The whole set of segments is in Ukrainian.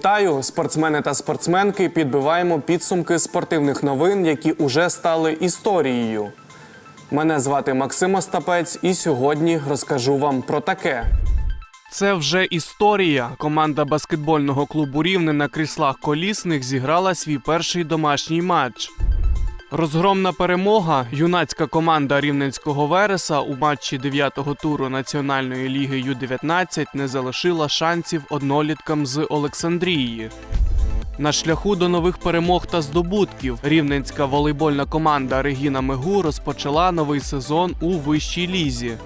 Вітаю, спортсмени та спортсменки. Підбиваємо підсумки спортивних новин, які уже стали історією. Мене звати Максим Остапець, і сьогодні розкажу вам про таке. Це вже історія. Команда баскетбольного клубу Рівне на кріслах колісних зіграла свій перший домашній матч. Розгромна перемога. Юнацька команда рівненського Вереса у матчі 9-го туру Національної ліги Ю-19 не залишила шансів одноліткам з Олександрії. На шляху до нових перемог та здобутків рівненська волейбольна команда Регіна Мегу розпочала новий сезон у вищій лізі.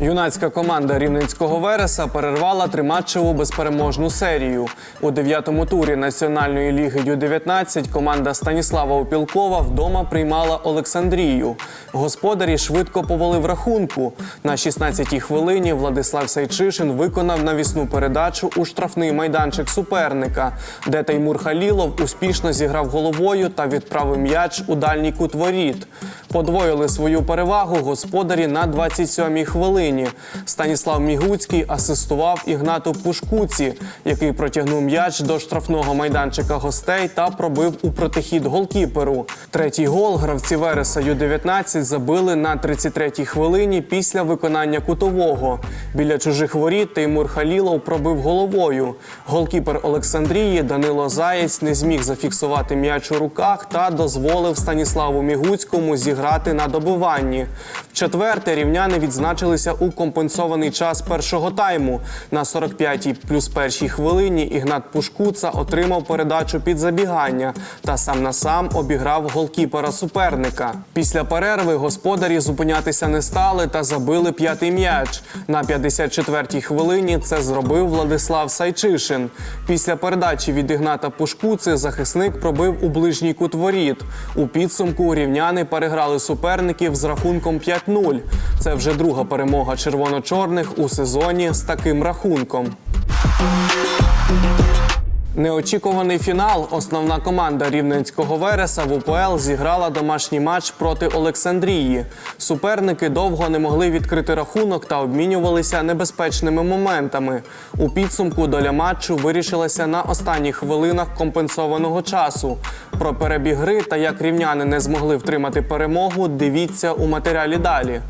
Юнацька команда рівненського Вереса перервала триматчеву безпереможну серію. У дев'ятому турі Національної ліги Ю-19 команда Станіслава Опілкова вдома приймала Олександрію. Господарі швидко повели в рахунку. На 16-й хвилині Владислав Сайчишин виконав навісну передачу у штрафний майданчик суперника, де Таймур Халілов успішно зіграв головою та відправив м'яч у дальній кут воріт. Подвоїли свою перевагу господарі на 27-й хвилині. Станіслав Мігуцький асистував Ігнату Пушкуці, який протягнув м'яч до штрафного майданчика гостей та пробив у протихід голкіперу. Третій гол гравці Вереса Ю-19 забили на 33-й хвилині після виконання кутового. Біля чужих воріт Теймур Халілов пробив головою. Голкіпер Олександрії Данило Заєць не зміг зафіксувати м'яч у руках та дозволив Станіславу Мігуцькому зіграти на добиванні. В четверте рівняни відзначилися у компенсований час першого тайму. На 45-й плюс першій хвилині Ігнат Пушкуца отримав передачу під забігання та сам на сам обіграв голкіпера суперника. Після перерви господарі зупинятися не стали та забили п'ятий м'яч. На 54-й хвилині це зробив Владислав Сайчишин. Після передачі від Ігната Пушкуци захисник пробив у ближній кут воріт. У підсумку рівняни переграли суперників з рахунком 5-0. Це вже друга перемога червоно-чорних у сезоні з таким рахунком. Неочікуваний фінал. Основна команда рівненського Вереса в УПЛ зіграла домашній матч проти Олександрії. Суперники довго не могли відкрити рахунок та обмінювалися небезпечними моментами. У підсумку доля матчу вирішилася на останніх хвилинах компенсованого часу. Про перебіг гри та як рівняни не змогли втримати перемогу. Дивіться у матеріалі далі.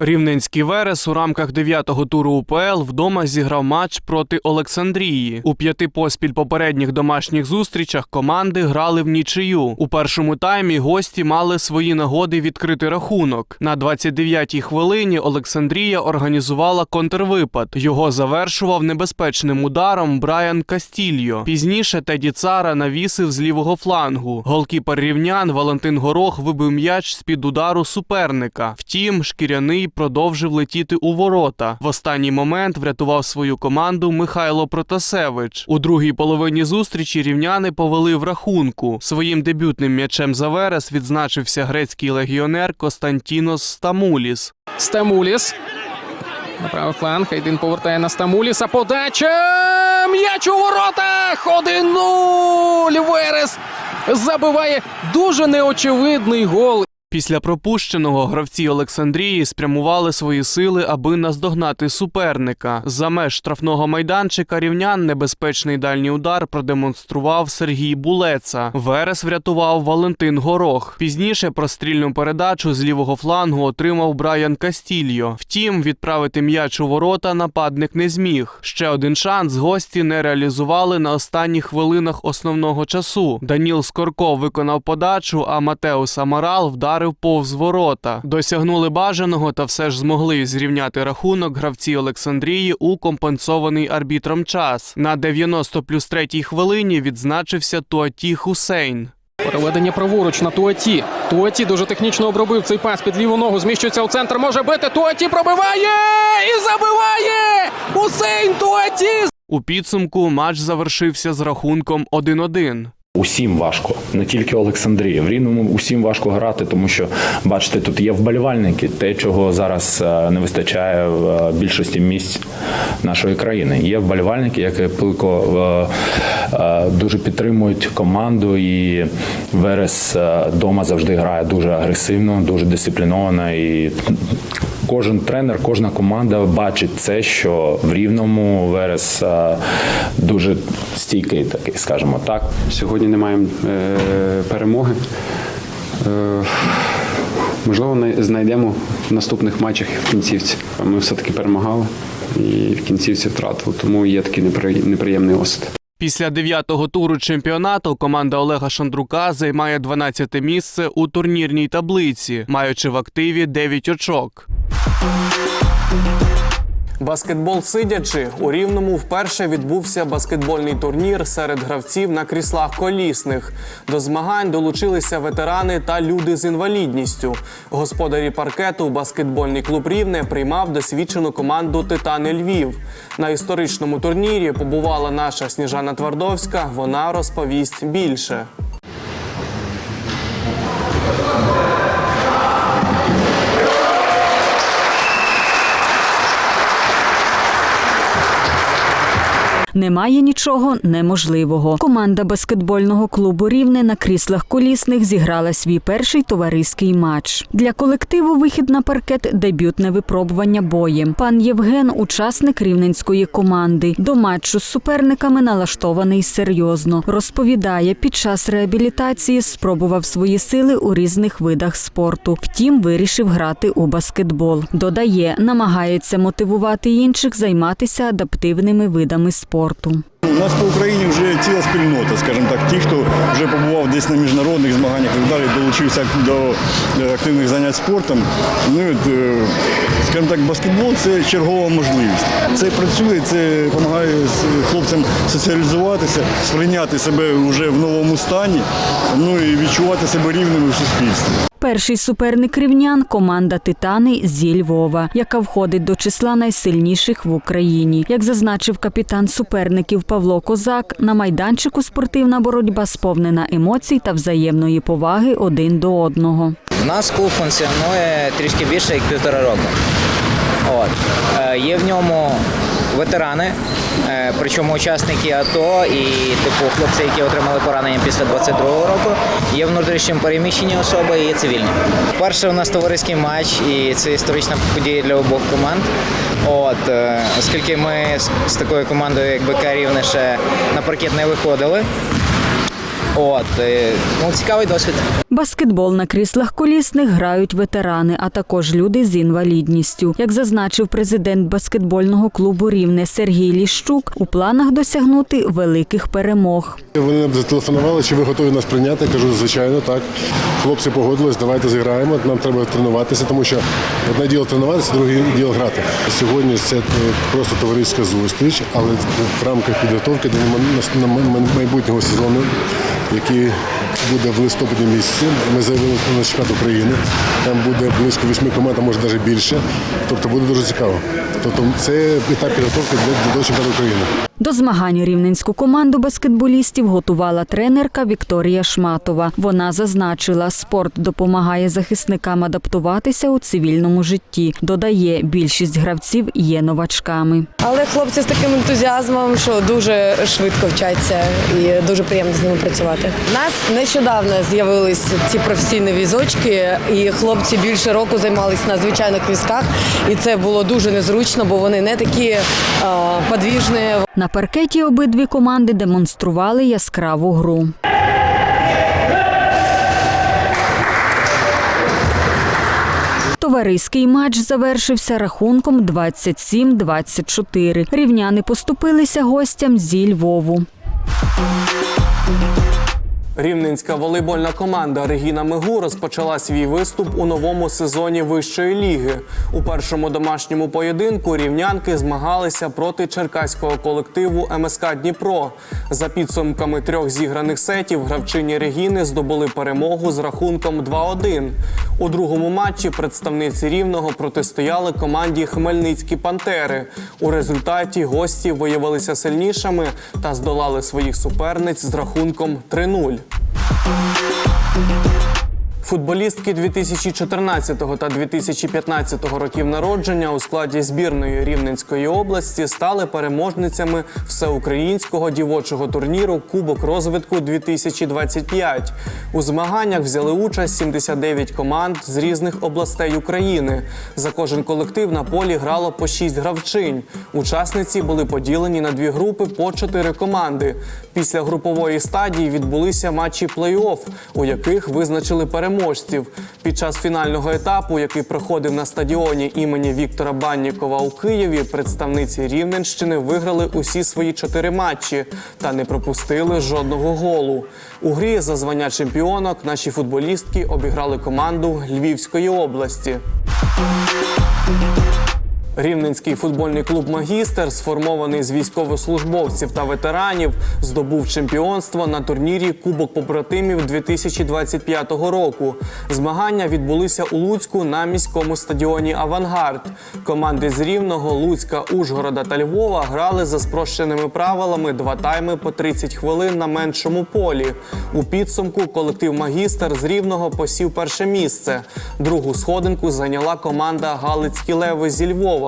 Рівненський Верес у рамках дев'ятого туру УПЛ вдома зіграв матч проти Олександрії. У п'яти поспіль попередніх домашніх зустрічах команди грали в нічию. У першому таймі гості мали свої нагоди відкрити рахунок. На 29-й хвилині Олександрія організувала контрвипад. Його завершував небезпечним ударом Брайан Кастільо. Пізніше Теді Цара навісив з лівого флангу. Голкіпер рівнян Валентин Горох вибив м'яч з під удару суперника. Втім, шкіряний продовжив летіти у ворота. В останній момент врятував свою команду Михайло Протасевич. У другій половині зустрічі рівняни повели в рахунку. Своїм дебютним м'ячем за верес відзначився грецький легіонер Костантінос Стамуліс. Стамуліс. На правий фланг. Хайдин повертає на Стамуліса. Подача! М'яч у воротах! 1-0! Верес забиває дуже неочевидний гол. Після пропущеного гравці Олександрії спрямували свої сили, аби наздогнати суперника. За меж штрафного майданчика рівнян небезпечний дальній удар продемонстрував Сергій Булеца. Верес врятував Валентин Горох. Пізніше прострільну передачу з лівого флангу отримав Брайан Кастільо. Втім, відправити м'яч у ворота нападник не зміг. Ще один шанс гості не реалізували на останніх хвилинах основного часу. Даніл Скорков виконав подачу, а Матеус Амарал вдарив повз ворота. Досягнули бажаного та все ж змогли зрівняти рахунок гравці Олександрії у компенсований арбітром час. На 90 плюс третій хвилині відзначився Туаті Хусейн. Переведення праворуч на Туаті. Туаті дуже технічно обробив цей пас під ліву ногу. Зміщується у центр. Може бити. Туаті пробиває і забиває! Усейн Туаті! У підсумку матч завершився з рахунком 1-1. Усім важко, не тільки Олександрії. В Рівному усім важко грати, тому що бачите, тут є вболівальники, те, чого зараз е, не вистачає в е, більшості місць нашої країни. Є вболівальники, які пилко е, дуже підтримують команду, і Верес вдома завжди грає дуже агресивно, дуже дисципліновано і кожен тренер, кожна команда бачить це, що в рівному Верес е, дуже стійкий, такий, скажімо так. Сьогодні не маємо е, перемоги. Е, можливо, знайдемо в наступних матчах в кінцівці. Ми все-таки перемагали і в кінцівці втратили, тому є такий неприємний осад. Після дев'ятого туру чемпіонату команда Олега Шандрука займає 12 місце у турнірній таблиці, маючи в активі 9 очок. Баскетбол сидячи у рівному вперше відбувся баскетбольний турнір серед гравців на кріслах колісних. До змагань долучилися ветерани та люди з інвалідністю. Господарі паркету баскетбольний клуб Рівне приймав досвідчену команду Титани Львів. На історичному турнірі побувала наша Сніжана Твардовська. Вона розповість більше. Немає нічого неможливого. Команда баскетбольного клубу Рівне на кріслах колісних зіграла свій перший товариський матч. Для колективу вихід на паркет дебютне випробування боєм. Пан Євген, учасник рівненської команди, до матчу з суперниками налаштований серйозно. Розповідає, під час реабілітації спробував свої сили у різних видах спорту. Втім, вирішив грати у баскетбол. Додає, намагається мотивувати інших займатися адаптивними видами спорту. У нас по Україні вже ціла спільнота, скажімо так, ті, хто вже побував десь на міжнародних змаганнях і далі, долучився до е, активних занять спортом. Ну, е, скажімо так, баскетбол це чергова можливість. Це працює, це допомагає хлопцям соціалізуватися, сприйняти себе вже в новому стані, ну і відчувати себе рівними в суспільстві. Перший суперник рівнян команда Титани зі Львова, яка входить до числа найсильніших в Україні. Як зазначив капітан суперників Павло Козак, на майданчику спортивна боротьба сповнена емоцій та взаємної поваги один до одного. У нас клуб функціонує трішки більше як півтора року. От. Е, Є в ньому ветерани, е, причому учасники АТО і типу хлопці, які отримали поранення після 22-го року. Є внутрішнім переміщені особи і є цивільні. Перше у нас товариський матч, і це історична подія для обох команд. От, е, оскільки ми з, такою командою, як БК Рівне, ще на паркет не виходили. От, е, ну, цікавий досвід. Баскетбол на кріслах колісних грають ветерани, а також люди з інвалідністю. Як зазначив президент баскетбольного клубу Рівне Сергій Ліщук, у планах досягнути великих перемог. Вони нам зателефонували, чи ви готові нас прийняти. Я кажу, звичайно, так. Хлопці погодились, давайте зіграємо. Нам треба тренуватися, тому що одне діло тренуватися, друге діло грати. Сьогодні це е, просто товариська зустріч, але в рамках підготовки до майбутнього сезону, який буде в листопаді місяці. Ми заявили на чемпіонат України. Там буде близько восьми команд, а може навіть більше. Тобто буде дуже цікаво. Тобто це етап підготовки для до чемпіонату України. До змагань рівненську команду баскетболістів готувала тренерка Вікторія Шматова. Вона зазначила, спорт допомагає захисникам адаптуватися у цивільному житті. Додає, більшість гравців є новачками. Але хлопці з таким ентузіазмом, що дуже швидко вчаться і дуже приємно з ними працювати. Нас нещодавно з'явились ці професійні візочки, і хлопці більше року займалися на звичайних візках, і це було дуже незручно, бо вони не такі а, подвіжні. На паркеті обидві команди демонстрували яскраву гру. Товариський матч завершився рахунком 27-24. Рівняни поступилися гостям зі Львову. Рівненська волейбольна команда Регіна Мигу розпочала свій виступ у новому сезоні вищої ліги. У першому домашньому поєдинку рівнянки змагалися проти черкаського колективу МСК Дніпро. За підсумками трьох зіграних сетів гравчині Регіни здобули перемогу з рахунком 2-1. У другому матчі представниці рівного протистояли команді Хмельницькі Пантери. У результаті гості виявилися сильнішими та здолали своїх суперниць з рахунком 3-0. Thank you. Футболістки 2014 та 2015 років народження у складі збірної Рівненської області стали переможницями всеукраїнського дівочого турніру Кубок розвитку 2025. У змаганнях взяли участь 79 команд з різних областей України. За кожен колектив на полі грало по 6 гравчинь. Учасниці були поділені на дві групи по 4 команди. Після групової стадії відбулися матчі плей-офф, у яких визначили переможців. Під час фінального етапу, який проходив на стадіоні імені Віктора Баннікова у Києві, представниці Рівненщини виграли усі свої чотири матчі та не пропустили жодного голу. У грі за звання чемпіонок наші футболістки обіграли команду Львівської області. Рівненський футбольний клуб Магістер, сформований з військовослужбовців та ветеранів, здобув чемпіонство на турнірі Кубок побратимів 2025 року. Змагання відбулися у Луцьку на міському стадіоні Авангард. Команди з Рівного, Луцька, Ужгорода та Львова грали за спрощеними правилами два тайми по 30 хвилин на меншому полі. У підсумку колектив Магістер з Рівного посів перше місце. Другу сходинку зайняла команда Галицькі Леви зі Львова.